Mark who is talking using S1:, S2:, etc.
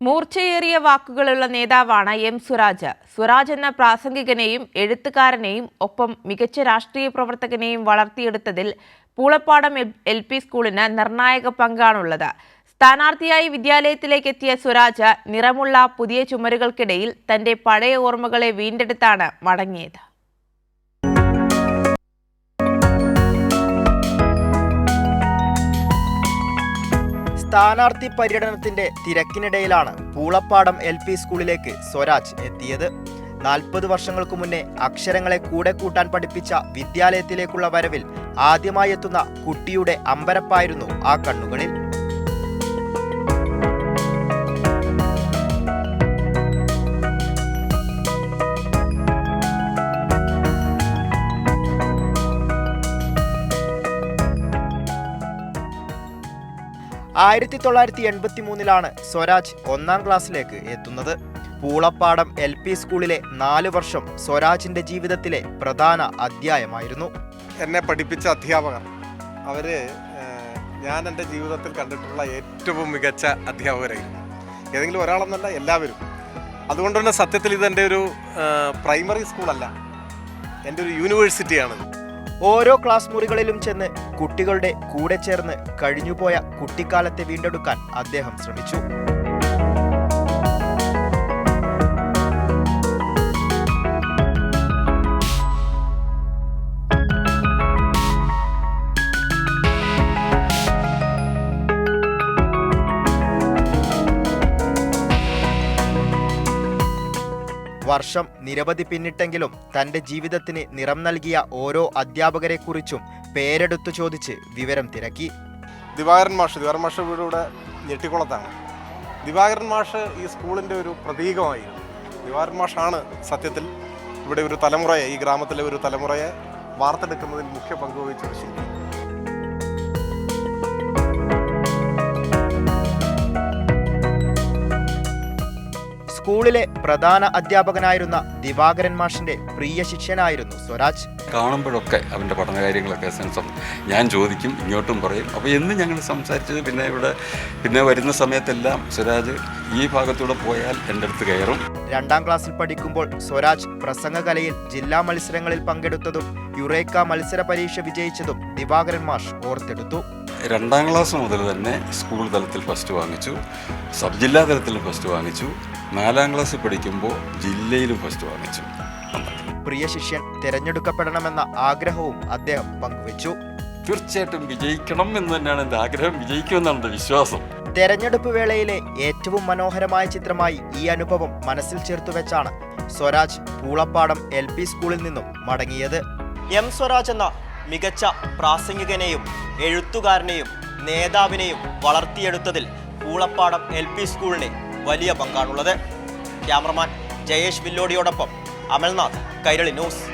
S1: മൂർച്ചയേറിയ വാക്കുകളുള്ള നേതാവാണ് എം സുരാജ് സുരാജ് എന്ന പ്രാസംഗികനെയും എഴുത്തുകാരനെയും ഒപ്പം മികച്ച രാഷ്ട്രീയ പ്രവർത്തകനെയും വളർത്തിയെടുത്തതിൽ പൂളപ്പാടം എൽ പി സ്കൂളിന് നിർണായക പങ്കാണുള്ളത്. സ്ഥാനാർത്ഥിയായി വിദ്യാലയത്തിലേക്ക് എത്തിയ സുരാജ് നിറമുള്ള പുതിയ ചുമരുകൾക്കിടയിൽ തന്റെ പഴയ ഓർമ്മകളെ വീണ്ടെടുത്താണ് മടങ്ങിയത്.
S2: സ്ഥാനാർത്ഥി പര്യടനത്തിന്റെ തിരക്കിനിടയിലാണ് പൂളപ്പാടം എൽ പി സ്കൂളിലേക്ക് സ്വരാജ് എത്തിയത്. നാൽപ്പത് വർഷങ്ങൾക്കു മുന്നേ അക്ഷരങ്ങളെ കൂടെ കൂട്ടാൻ പഠിപ്പിച്ച വിദ്യാലയത്തിലേക്കുള്ള വരവിൽ ആദ്യമായി എത്തുന്ന കുട്ടിയുടെ അമ്പരപ്പായിരുന്നു ആ കണ്ണുകളിൽ. ആയിരത്തി തൊള്ളായിരത്തി എൺപത്തി മൂന്നിലാണ് സ്വരാജ് ഒന്നാം ക്ലാസ്സിലേക്ക് എത്തുന്നത്. പൂളപ്പാടം എൽ പി സ്കൂളിലെ നാല് വർഷം സ്വരാജിന്റെ ജീവിതത്തിലെ പ്രധാന അധ്യായമായിരുന്നു.
S3: എന്നെ പഠിപ്പിച്ച അധ്യാപകർ. അവർ ഞാൻ എന്റെ ജീവിതത്തിൽ കണ്ടിട്ടുള്ള ഏറ്റവും മികച്ച അധ്യാപകരായിരുന്നു. ഏതെങ്കിലും ഒരാളെന്നല്ല എല്ലാവരും. അതുകൊണ്ട് തന്നെ സത്യത്തിൽ ഇത് എന്റെ ഒരു പ്രൈമറി സ്കൂളല്ല. എന്റെ ഒരു യൂണിവേഴ്സിറ്റിയാണ്
S2: ഓരോ ക്ലാസ് മുറികളിലും ചെന്ന് കുട്ടികളുടെ കൂടെ ചേർന്ന് കഴിഞ്ഞുപോയ കുട്ടിക്കാലത്തെ വീണ്ടെടുക്കാൻ അദ്ദേഹം ശ്രമിച്ചു. വർഷം നിരവധി പിന്നിട്ടെങ്കിലും തന്റെ ജീവിതത്തിന് നിറം നൽകിയ ഓരോ അധ്യാപകരെക്കുറിച്ചും പേരെടുത്തു ചോദിച്ച് വിവരം തിരക്കി.
S3: ദിവാകരൻ മാഷ് ദിവാകരൻ മാഷ് വീടുകൂടെ ഞെട്ടിക്കുളത്താണ്. ദിവാകരൻ മാഷ് ഈ സ്കൂളിന്റെ ഒരു പ്രതീകമായിരുന്നു. ദിവാകരൻ മാഷാണ് സത്യത്തിൽ ഇവിടെ ഒരു തലമുറയെ ഈ ഗ്രാമത്തിലെ ഒരു തലമുറയെ വാർത്തെടുക്കുന്നതിൽ മുഖ്യ പങ്ക് വഹിച്ചൊരു ശില്പി.
S2: സ്കൂളിലെ പ്രധാന അധ്യാപകനായിരുന്ന ദിവാകരൻ മാഷിന്റെ പ്രിയ ശിഷ്യനായിരുന്നു സ്വരാജ്.
S4: കാണുമ്പോഴൊക്കെ അവന്റെ പഠനകാര്യങ്ങളൊക്കെ സെൻസം ഞാൻ ചോദിക്കും ഇങ്ങോട്ടും പറയും. അപ്പോൾ എന്ന് ഞങ്ങൾ സംസാരിച്ചത് പിന്നെ ഇവിടെ പിന്നെ വരുന്ന സമയത്തെല്ലാം സ്വരാജ് ഈ ഭാഗത്തൂടെ പോയാൽ എന്റെ അടുത്ത് കയറും.
S2: രണ്ടാം ക്ലാസ്സിൽ പഠിക്കുമ്പോൾ സ്വരാജ് പ്രസംഗകലയിൽ ജില്ലാ മത്സരങ്ങളിൽ പങ്കെടുത്തതും യുറേക്ക മത്സര പരീക്ഷ വിജയിച്ചതും ദിവാകരൻ മാഷ് ഓർത്തെടുത്തു.
S4: രണ്ടാം ക്ലാസ് മുതൽ തന്നെ സ്കൂൾ തലത്തിൽ ഫസ്റ്റ് വാങ്ങിച്ചു സബ് ജില്ലാ തലത്തിൽ ഫസ്റ്റ് വാങ്ങിച്ചു നാലാം ക്ലാസ്സിൽ പഠിക്കുമ്പോൾ ജില്ലയിലും ഫസ്റ്റ് വാങ്ങിച്ചു.
S2: പ്രിയ ശിഷ്യൻ തിരഞ്ഞെടുക്കപ്പെടണമെന്ന ആഗ്രഹവും അദ്ദേഹം പങ്കുവച്ചു.
S4: തീർച്ചയായിട്ടും വിജയിക്കണം എന്ന് തന്നെയാണ് എന്റെ ആഗ്രഹം. വിജയിക്കുമെന്നാണ് എന്റെ വിശ്വാസം.
S2: തെരഞ്ഞെടുപ്പ് വേളയിലെ ഏറ്റവും മനോഹരമായ ചിത്രമായി ഈ അനുഭവം മനസ്സിൽ ചേർത്തു വെച്ചാണ് സ്വരാജ് പൂളപ്പാടം എൽ പി സ്കൂളിൽ നിന്നും മടങ്ങിയത്. എം സ്വരാജ് എന്ന മികച്ച പ്രാസംഗികനെയും എഴുത്തുകാരനെയും നേതാവിനെയും വളർത്തിയെടുത്തതിൽ പൂളപ്പാടം എൽ പി സ്കൂളിന് വലിയ പങ്കാണുള്ളത്. ക്യാമറമാൻ ജയേഷ് വില്ലോടിയോടൊപ്പം അമൽനാഥ് കൈരളി ന്യൂസ്.